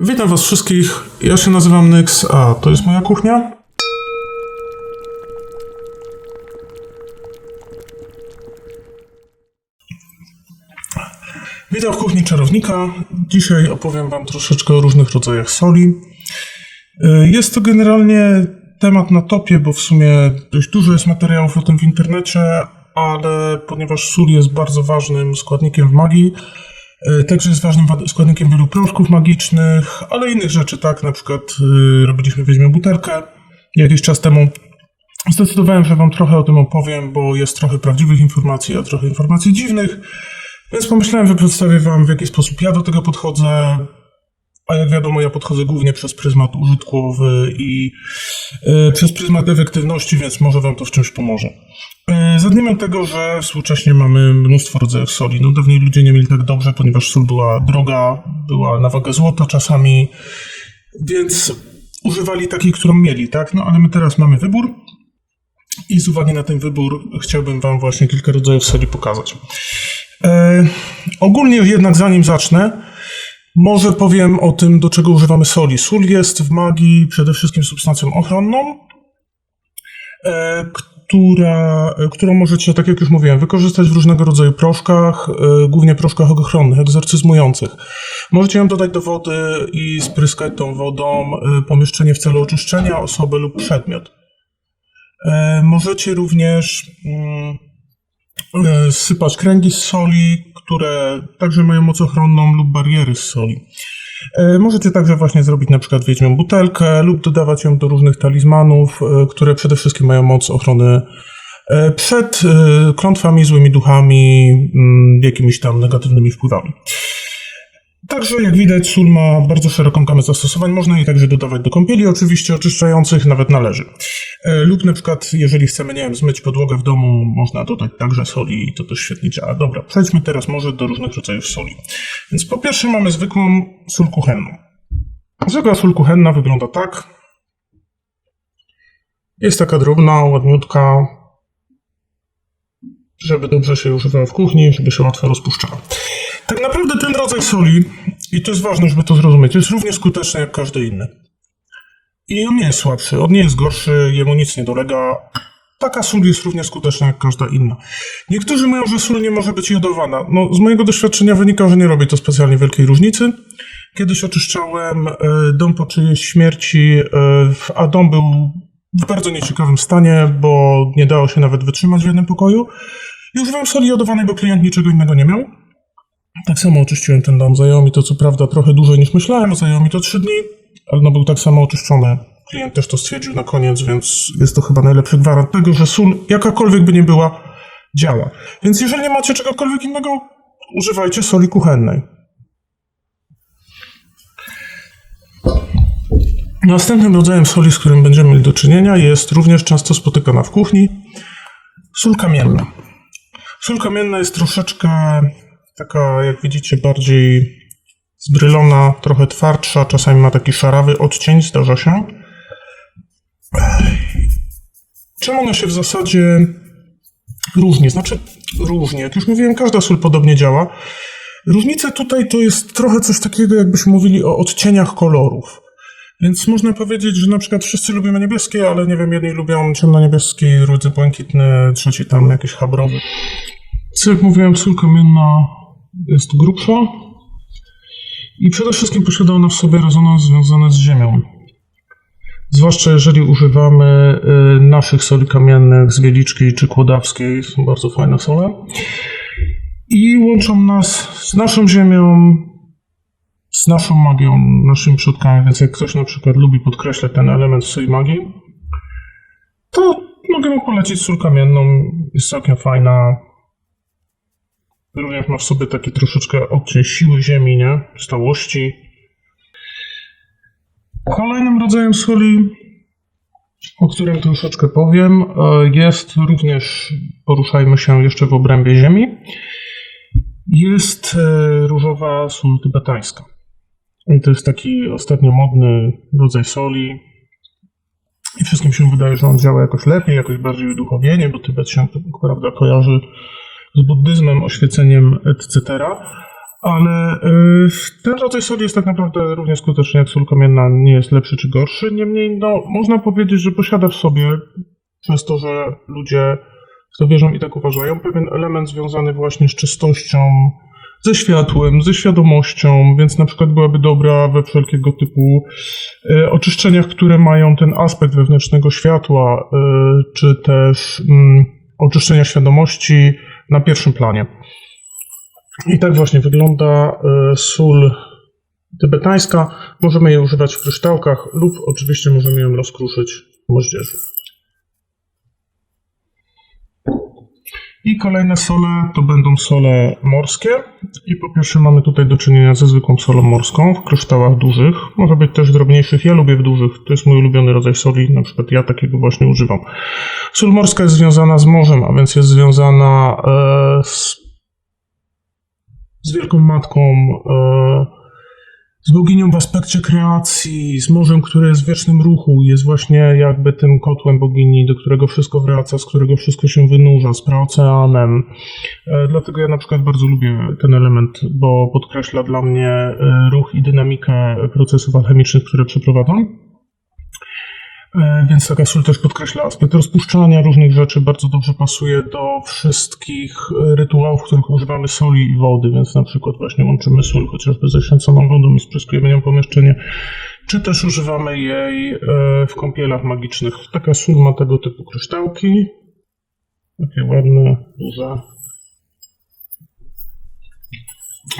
Witam Was wszystkich. Ja się nazywam Nyx, a to jest moja kuchnia. Witam w kuchni czarownika. Dzisiaj opowiem Wam troszeczkę o różnych rodzajach soli. Y, Jest to generalnie temat na topie, bo w sumie dość dużo jest materiałów o tym w internecie, ale ponieważ sól jest bardzo ważnym składnikiem w magii, także jest ważnym wa- składnikiem wielu proszków magicznych, ale innych rzeczy, tak, na przykład y, robiliśmy wiedźmią butelkę jakiś czas temu. Zdecydowałem, że Wam trochę o tym opowiem, bo jest trochę prawdziwych informacji, a trochę informacji dziwnych. Więc pomyślałem, że przedstawię Wam, w jaki sposób ja do tego podchodzę. A jak wiadomo, ja podchodzę głównie przez pryzmat użytkowy i e, przez pryzmat efektywności, więc może Wam to w czymś pomoże. E, od tego, że współcześnie mamy mnóstwo rodzajów soli. No dawniej ludzie nie mieli tak dobrze, ponieważ sól była droga, była na wagę złota czasami, więc używali takiej, którą mieli, tak? No ale my teraz mamy wybór i z uwagi na ten wybór chciałbym Wam właśnie kilka rodzajów soli pokazać. E, ogólnie jednak zanim zacznę, może powiem o tym, do czego używamy soli. Sól jest w magii przede wszystkim substancją ochronną, e, która, e, którą możecie, tak jak już mówiłem, wykorzystać w różnego rodzaju proszkach, e, głównie proszkach ochronnych, egzorcyzmujących. Możecie ją dodać do wody i spryskać tą wodą e, pomieszczenie w celu oczyszczenia osoby lub przedmiot. Możecie również mm, sypać kręgi z soli, które także mają moc ochronną lub bariery z soli. E, Możecie także właśnie zrobić na przykład wiedźmią butelkę lub dodawać ją do różnych talizmanów, e, które przede wszystkim mają moc ochrony e, przed klątwami, złymi duchami, mm, jakimiś tam negatywnymi wpływami. Także jak widać, sól ma bardzo szeroką gamę zastosowań. Można jej także dodawać do kąpieli, oczywiście oczyszczających, nawet należy. E, Lub na przykład, jeżeli chcemy, nie wiem, zmyć podłogę w domu, można dodać także soli i to też świetnie działa. Dobra, przejdźmy teraz może do różnych rodzajów soli. Więc po pierwsze mamy zwykłą sól kuchenną. Zwykła sól kuchenna wygląda tak. Jest taka drobna, ładniutka, żeby dobrze się używała w kuchni, żeby się łatwo rozpuszczała. Tak naprawdę ten rodzaj soli, i to jest ważne, żeby to zrozumieć, jest równie skuteczny jak każdy inny. I on nie jest słabszy, on nie jest gorszy, jemu nic nie dolega. Taka sól jest równie skuteczna jak każda inna. Niektórzy mówią, że sól nie może być jodowana. No, z mojego doświadczenia wynika, że nie robi to specjalnie wielkiej różnicy. Kiedyś oczyszczałem e, dom po czyjejś śmierci, e, a dom był w bardzo nieciekawym stanie, bo nie dało się nawet wytrzymać w jednym pokoju. I używałem soli jodowanej, bo klient niczego innego nie miał. Tak samo oczyściłem ten dom. Zajęło mi to co prawda trochę dłużej niż myślałem, zajęło mi to 3 dni, ale no był tak samo oczyszczony. Klient też to stwierdził na koniec, więc jest to chyba najlepszy gwarant tego, że sól, jakakolwiek by nie była, działa. Więc jeżeli nie macie czegokolwiek innego, używajcie soli kuchennej. Następnym rodzajem soli, z którym będziemy mieli do czynienia, jest również często spotykana w kuchni sól kamienna. Sól kamienna jest troszeczkę taka, jak widzicie, bardziej zbrylona, trochę twardsza, czasami ma taki szarawy odcień, zdarza się. Czym ona się w zasadzie różni? Znaczy, różnie. Jak już mówiłem, każda sól podobnie działa. Różnica tutaj to jest trochę coś takiego, jakbyśmy mówili o odcieniach kolorów. Więc można powiedzieć, że na przykład wszyscy lubimy niebieskie, ale nie wiem, jedni lubią ciemnoniebieskie, drudzy błękitny, trzeci tam jakiś habrowy. Co jak mówiłem, sól kamienna jest grubsza i przede wszystkim posiada ona w sobie rezonans związany z ziemią. Zwłaszcza jeżeli używamy y, naszych soli kamiennych z Wieliczki czy Kłodawskiej, są bardzo fajne sole. I łączą nas z naszą ziemią, z naszą magią, naszymi przodkami, więc jak ktoś na przykład lubi podkreślać ten element swojej magii, to mogę mu polecić sól kamienną, jest całkiem fajna. Również ma w sobie taki troszeczkę odcień siły ziemi, nie? Stałości. Kolejnym rodzajem soli, o którym troszeczkę powiem, e, jest również, poruszajmy się jeszcze w obrębie ziemi, jest e, różowa sól tybetańska. I to jest taki ostatnio modny rodzaj soli. I wszystkim się wydaje, że on działa jakoś lepiej, jakoś bardziej uduchowienie, bo Tybet się, prawda, kojarzy z buddyzmem, oświeceniem, etc. Ale y, ten rodzaj soli jest tak naprawdę równie skuteczny jak sól kamienna, nie jest lepszy czy gorszy. Niemniej, no, można powiedzieć, że posiada w sobie, przez to, że ludzie w to wierzą i tak uważają, pewien element związany właśnie z czystością, ze światłem, ze świadomością, więc na przykład byłaby dobra we wszelkiego typu e, oczyszczeniach, które mają ten aspekt wewnętrznego światła, e, czy też mm, oczyszczenia świadomości na pierwszym planie. I tak właśnie wygląda e, sól tybetańska. Możemy jej używać w kryształkach lub oczywiście możemy ją rozkruszyć w I kolejne sole to będą sole morskie. I po pierwsze mamy tutaj do czynienia ze zwykłą solą morską w kryształach dużych. Może być też drobniejszych. Ja lubię w dużych. To jest mój ulubiony rodzaj soli. Na przykład ja takiego właśnie używam. Sól morska jest związana z morzem, a więc jest związana e, z, z Wielką Matką, e, z boginią w aspekcie kreacji, z morzem, które jest w wiecznym ruchu, jest właśnie jakby tym kotłem bogini, do którego wszystko wraca, z którego wszystko się wynurza, z praoceanem. E, Dlatego ja na przykład bardzo lubię ten element, bo podkreśla dla mnie e, ruch i dynamikę procesów alchemicznych, które przeprowadzam. E, Więc taka sól też podkreśla aspekt rozpuszczania różnych rzeczy, bardzo dobrze pasuje do wszystkich e, rytuałów, w których używamy soli i wody, więc na przykład właśnie łączymy sól chociażby ze święconą wodą i spryskujemy nią pomieszczenie, czy też używamy jej e, w kąpielach magicznych. Taka sól ma tego typu kryształki, takie ładne, duże.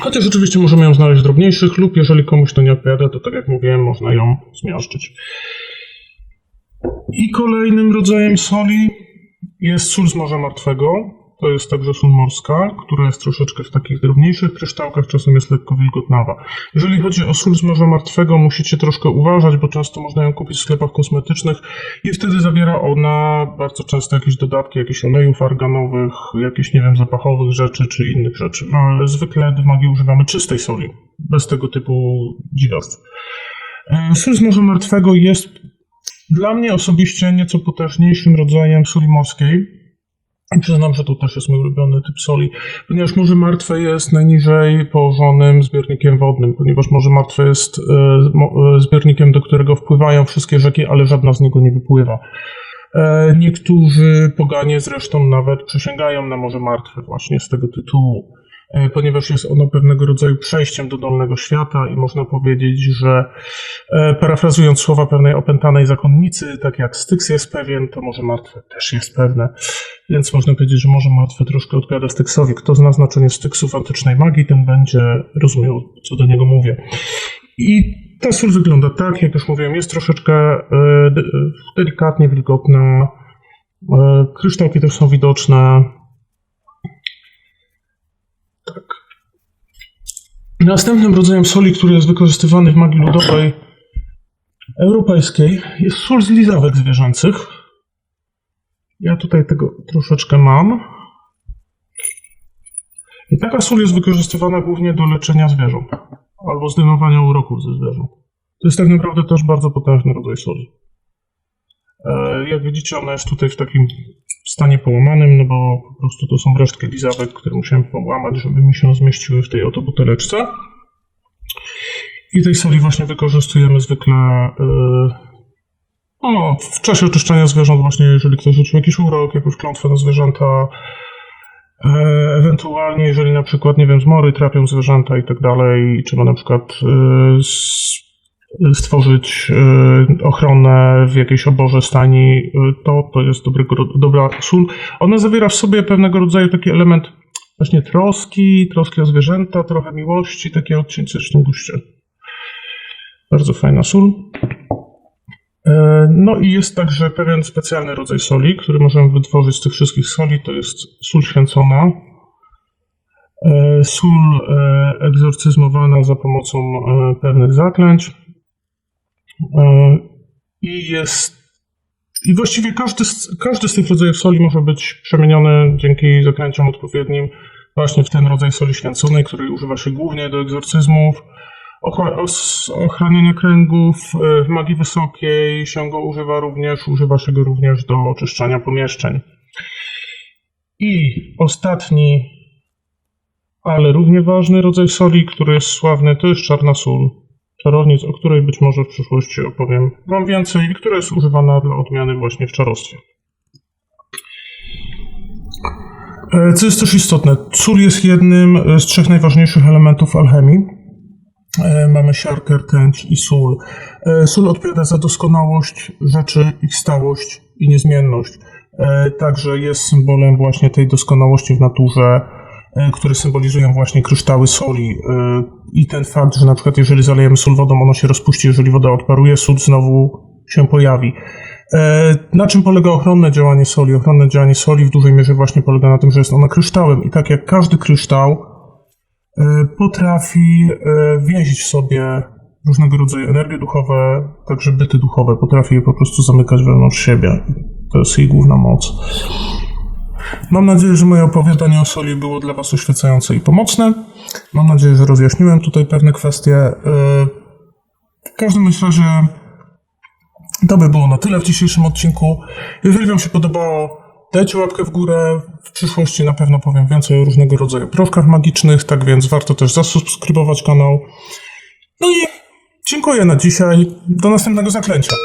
Chociaż oczywiście możemy ją znaleźć w drobniejszych lub jeżeli komuś to nie odpowiada, to tak jak mówiłem, można ją zmiażdżyć. I kolejnym rodzajem soli jest sól z Morza Martwego. To jest także sól morska, która jest troszeczkę w takich drobniejszych kryształkach, czasem jest lekko wilgotnawa. Jeżeli chodzi o sól z Morza Martwego, musicie troszkę uważać, bo często można ją kupić w sklepach kosmetycznych i wtedy zawiera ona bardzo często jakieś dodatki, jakieś olejów arganowych, jakieś, nie wiem, zapachowych rzeczy czy innych rzeczy. No, ale zwykle w magii używamy czystej soli, bez tego typu dziwactw. E, Sól z Morza Martwego jest dla mnie osobiście nieco potężniejszym rodzajem soli morskiej. I przyznam, że to też jest mój ulubiony typ soli, ponieważ Morze Martwe jest najniżej położonym zbiornikiem wodnym, ponieważ Morze Martwe jest e, e, zbiornikiem, do którego wpływają wszystkie rzeki, ale żadna z niego nie wypływa. E, Niektórzy poganie zresztą nawet przysięgają na Morze Martwe właśnie z tego tytułu, ponieważ jest ono pewnego rodzaju przejściem do dolnego świata i można powiedzieć, że e, parafrazując słowa pewnej opętanej zakonnicy, tak jak Styx jest pewien, to Morze Martwe też jest pewne, więc można powiedzieć, że Morze Martwe troszkę odpowiada Styksowi. Kto zna znaczenie Styksu w antycznej magii, ten będzie rozumiał, co do niego mówię. I ta sól wygląda tak, jak już mówiłem, jest troszeczkę e, de- delikatnie wilgotna. E, Kryształki też są widoczne. Tak. Następnym rodzajem soli, który jest wykorzystywany w magii ludowej europejskiej, jest sól z lizawek zwierzęcych. Ja tutaj tego troszeczkę mam. I taka sól jest wykorzystywana głównie do leczenia zwierząt albo zdejmowania uroków ze zwierząt. To jest tak naprawdę też bardzo potężny rodzaj soli. E, Jak widzicie, ona jest tutaj w takim stanie połamanym, no bo po prostu to są resztki lizawek, które musiałem połamać, żeby mi się zmieściły w tej oto buteleczce. I tej soli właśnie wykorzystujemy zwykle e, no, w czasie oczyszczania zwierząt, właśnie jeżeli ktoś uczył jakiś urok, jakąś klątwę na zwierzęta, E, Ewentualnie, jeżeli na przykład, nie wiem, zmory trapią zwierzęta i tak dalej, trzeba na przykład s- stworzyć e, ochronę w jakiejś oborze stani, e, to to jest ro- dobra sól. Ona zawiera w sobie pewnego rodzaju taki element właśnie troski, troski o zwierzęta, trochę miłości, takie w tym guście. Bardzo fajna sól. E, No i jest także pewien specjalny rodzaj soli, który możemy wytworzyć z tych wszystkich soli. To jest sól święcona. Sól egzorcyzmowana za pomocą pewnych zaklęć. E, I jest. I właściwie każdy z, każdy z tych rodzajów soli może być przemieniony dzięki zaklęciom odpowiednim właśnie w ten rodzaj soli święconej, której używa się głównie do egzorcyzmów. Ochraniania kręgów e, w magii wysokiej się go używa również, używa się go również do oczyszczania pomieszczeń. I ostatni Ale równie ważny rodzaj soli, który jest sławny, to jest czarna sól. Czarownic, o której być może w przyszłości opowiem Wam więcej i która jest używana dla odmiany właśnie w czarostwie. E, Co jest też istotne, sól jest jednym z trzech najważniejszych elementów alchemii. E, Mamy siarkę, rtęć i sól. E, Sól odpowiada za doskonałość rzeczy, ich stałość i niezmienność. E, Także jest symbolem właśnie tej doskonałości w naturze, e, które symbolizują właśnie kryształy soli. E, I ten fakt, że na przykład jeżeli zalejemy sól wodą, ono się rozpuści, jeżeli woda odparuje, sól znowu się pojawi. E, Na czym polega ochronne działanie soli? Ochronne działanie soli w dużej mierze właśnie polega na tym, że jest ona kryształem i tak jak każdy kryształ e, potrafi e, więzić w sobie różnego rodzaju energie duchowe, także byty duchowe, potrafi je po prostu zamykać wewnątrz siebie. To jest jej główna moc. Mam nadzieję, że moje opowiadanie o soli było dla Was oświecające i pomocne. Mam nadzieję, że rozjaśniłem tutaj pewne kwestie. E, W każdym razie to by było na tyle w dzisiejszym odcinku. Jeżeli Wam się podobało, dajcie łapkę w górę. W przyszłości na pewno powiem więcej o różnego rodzaju proszkach magicznych, tak więc warto też zasubskrybować kanał. No i dziękuję na dzisiaj. Do następnego zaklęcia.